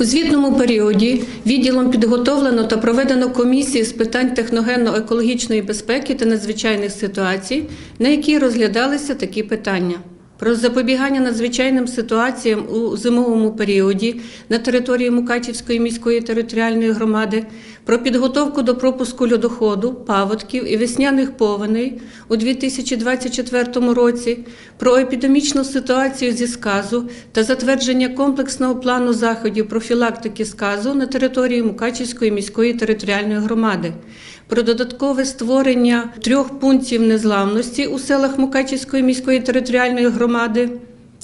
У звітному періоді відділом підготовлено та проведено комісії з питань техногенно-екологічної безпеки та надзвичайних ситуацій, на якій розглядалися такі питання. Про запобігання надзвичайним ситуаціям у зимовому періоді на території Мукачівської міської територіальної громади, про підготовку до пропуску льодоходу, паводків і весняних повеней у 2024 році, про епідемічну ситуацію зі сказу та затвердження комплексного плану заходів профілактики сказу на території Мукачівської міської територіальної громади, про додаткове створення трьох пунктів незламності у селах Мукачівської міської територіальної громади.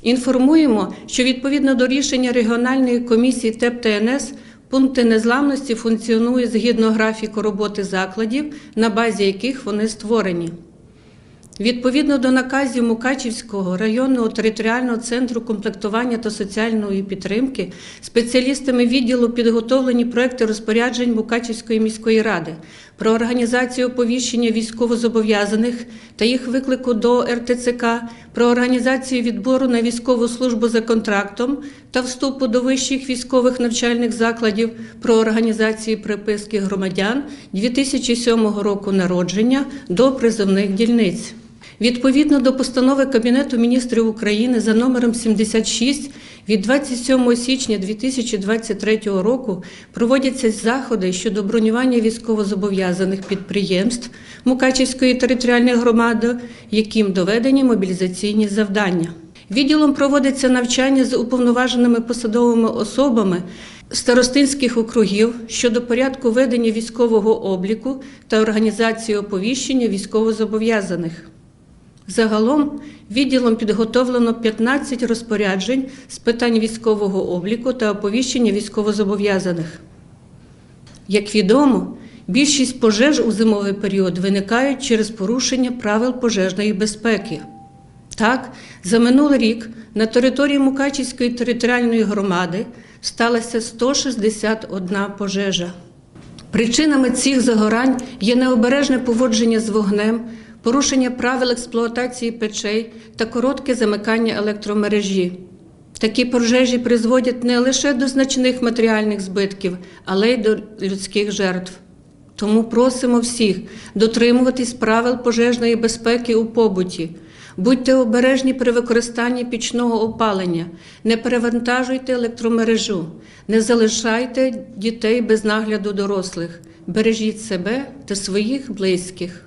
Інформуємо, що відповідно до рішення регіональної комісії ТЕП ТНС пункти незламності функціонують згідно графіку роботи закладів, на базі яких вони створені. Відповідно до наказів Мукачівського районного територіального центру комплектування та соціальної підтримки, спеціалістами відділу підготовлені проекти розпоряджень Мукачівської міської ради про організацію оповіщення військовозобов'язаних та їх виклику до РТЦК, про організацію відбору на військову службу за контрактом та вступу до вищих військових навчальних закладів, про організацію приписки громадян 2007 року народження до призовних дільниць. Відповідно до постанови Кабінету міністрів України за номером 76 від 27 січня 2023 року проводяться заходи щодо бронювання військовозобов'язаних підприємств Мукачівської територіальної громади, яким доведені мобілізаційні завдання. Відділом проводиться навчання з уповноваженими посадовими особами старостинських округів щодо порядку ведення військового обліку та організації оповіщення військовозобов'язаних. Загалом відділом підготовлено 15 розпоряджень з питань військового обліку та оповіщення військовозобов'язаних. Як відомо, більшість пожеж у зимовий період виникають через порушення правил пожежної безпеки. Так, за минулий рік на території Мукачівської територіальної громади сталося 161 пожежа. Причинами цих загорань є необережне поводження з вогнем, порушення правил експлуатації печей та коротке замикання електромережі. Такі пожежі призводять не лише до значних матеріальних збитків, але й до людських жертв. Тому просимо всіх дотримуватись правил пожежної безпеки у побуті. Будьте обережні при використанні пічного опалення, не перевантажуйте електромережу, не залишайте дітей без нагляду дорослих, бережіть себе та своїх близьких.